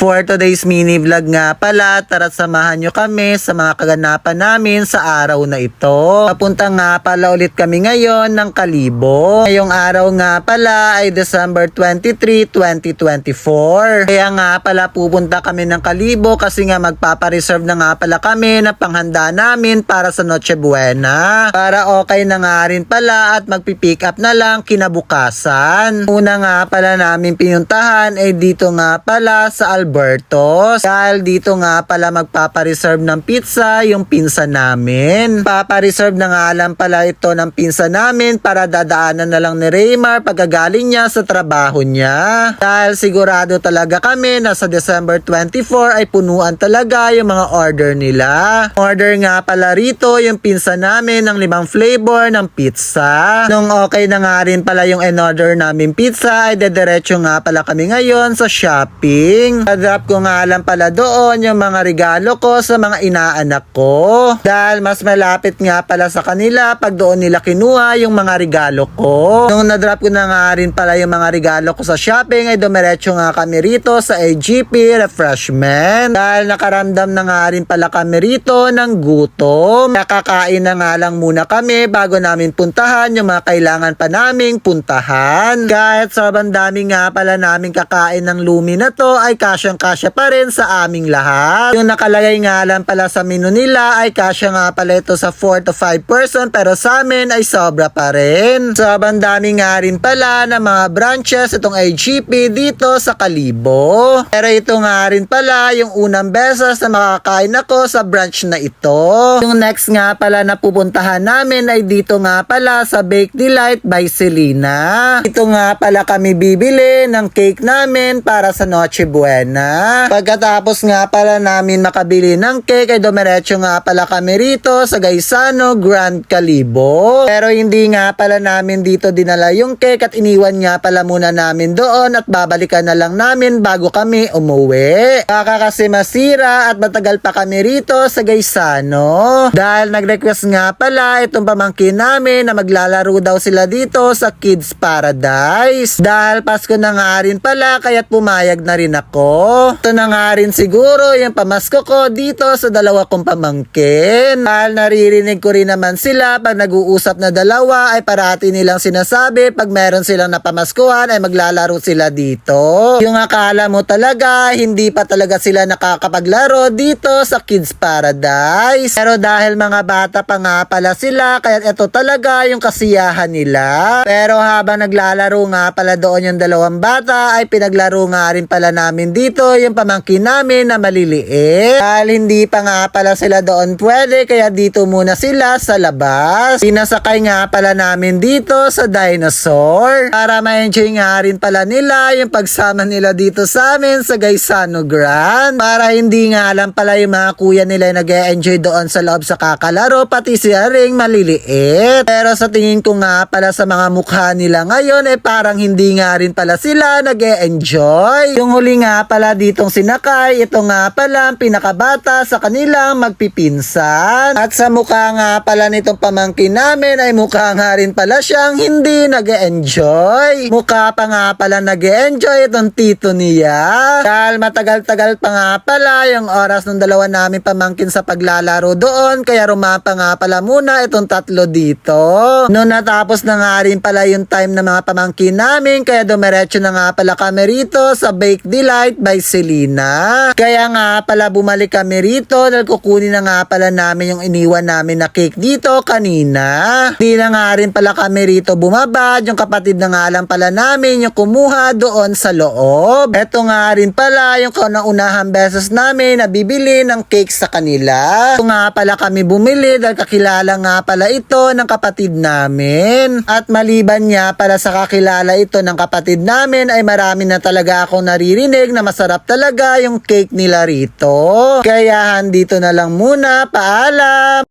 For today's mini vlog nga pala, tara samahan nyo kami sa mga kaganapan namin sa araw na ito. Papunta nga pala ulit kami ngayon ng Kalibo. Ngayong araw nga pala ay December 23, 2024. Kaya nga pala pupunta kami ng Kalibo kasi nga magpapareserve na nga pala kami na panghanda namin para sa Noche Buena. Para okay na nga rin pala at magpipick up na lang kinabukasan. Una nga pala namin pinuntahan ay dito nga pala sa Albertos. Dahil dito nga pala magpapareserve ng pizza yung pinsa namin. Papareserve na nga lang pala ito ng pinsa namin para dadaanan na lang ni Raymar pagkagaling niya sa trabaho niya. Dahil sigurado talaga kami na sa December 24 ay punuan talaga yung mga order nila. Order nga pala rito yung pinsa namin ng limang flavor ng pizza. Nung okay na nga rin pala yung in-order namin pizza ay dediretso nga pala kami ngayon sa shopping. Drop ko nga lang pala doon yung mga regalo ko sa mga inaanak ko. Dahil mas malapit nga pala sa kanila pag doon nila kinuha yung mga regalo ko. Nung na-drop ko na nga rin pala yung mga regalo ko sa shopping ay dumiretso nga kami rito sa AGP Refreshment. Dahil nakaramdam na nga rin pala kami rito ng gutom. Nakakain na nga lang muna kami bago namin puntahan yung mga kailangan pa naming puntahan. Kahit sobrang dami nga pala namin kakain ng lumi na to ay kasyang-kasya pa rin sa aming lahat. Yung nakalagay nga lang pala sa menu nila ay kasya nga pala ito sa 4 to 5 person pero sa amin ay sobra pa rin. Sobrang dami nga rin pala ng mga branches itong AGP dito sa Kalibo. Pero ito nga rin pala yung unang beses na makakain ako sa branch na ito. Yung next nga pala na pupuntahan namin ay dito nga pala sa Bake Delight by Selena. Ito nga pala kami bibili ng cake namin para sa Noche Buena. Pagkatapos nga pala namin makabili ng cake ay dumiretso nga pala kami rito sa Gaisano Grand Calibo. Pero hindi nga pala namin dito dinala yung cake at iniwan nga pala muna namin doon at babalikan na lang namin bago kami umuwi. Baka kasi masira at matagal pa kami rito sa Gaisano. Dahil nag-request nga pala itong pamangkin namin na maglalaro daw sila dito sa Kids Paradise. Dahil Pasko na nga rin pala kaya't pumayag na rin ako. Ito na nga rin siguro yung pamasko ko dito sa dalawa kong pamangkin. Dahil naririnig ko rin naman sila pag nag-uusap na dalawa ay parati nilang sinasabi pag meron silang napamaskuhan ay maglalaro sila dito. Yung akala mo talaga hindi pa talaga sila nakakapaglaro dito sa Kids Paradise. Pero dahil mga bata pa nga pala sila kaya ito talaga yung kasiyahan nila. Pero habang naglalaro nga pala doon yung dalawang bata ay pinaglaro nga rin pala namin dito yung pamangkin namin na maliliit. Dahil hindi pa nga pala sila doon pwede kaya dito muna sila sa labas. Pinasakay nga pala namin dito sa dinosaur para ma-enjoy nga rin pala nila yung pagsama nila dito sa amin sa Gaisano Grand. Para hindi nga alam pala yung mga kuya nila nag enjoy doon sa loob sa kakalaro pati si Aring maliliit. Pero sa tingin ko nga pala sa mga mukha nila ngayon eh parang hindi nga rin pala sila nag enjoy Yung huli nga pala ditong sinakay, ito nga pala ang pinakabata sa kanilang magpipinsan. At sa mukha nga pala nitong pamangkin namin ay mukha nga rin pala siyang hindi nag enjoy Mukha pa nga pala nag enjoy itong tito niya. Dahil matagal-tagal pa nga pala yung oras ng dalawa namin pamangkin sa paglalaro doon kaya rumapa nga pala muna itong tatlo dito. Noon natapos na nga rin pala yung time ng mga pamangkin namin kaya dumiretso na nga pala kami rito sa Bake Delight by Selena. Kaya nga pala bumalik kami rito dahil kukunin na nga pala namin yung iniwan namin na cake dito kanina. Di na nga rin pala kami rito bumaba yung kapatid na nga lang pala namin yung kumuha doon sa loob. Eto nga rin pala yung kauna-unahang beses namin na bibili ng cake sa kanila. Ito nga pala kami bumili dahil kakilala nga pala ito ng kapatid namin. At maliban niya pala sa kakilala ito ng kapatid namin ay marami na talaga akong naririnig na masarap talaga yung cake nila rito. Kaya dito na lang muna. Paalam!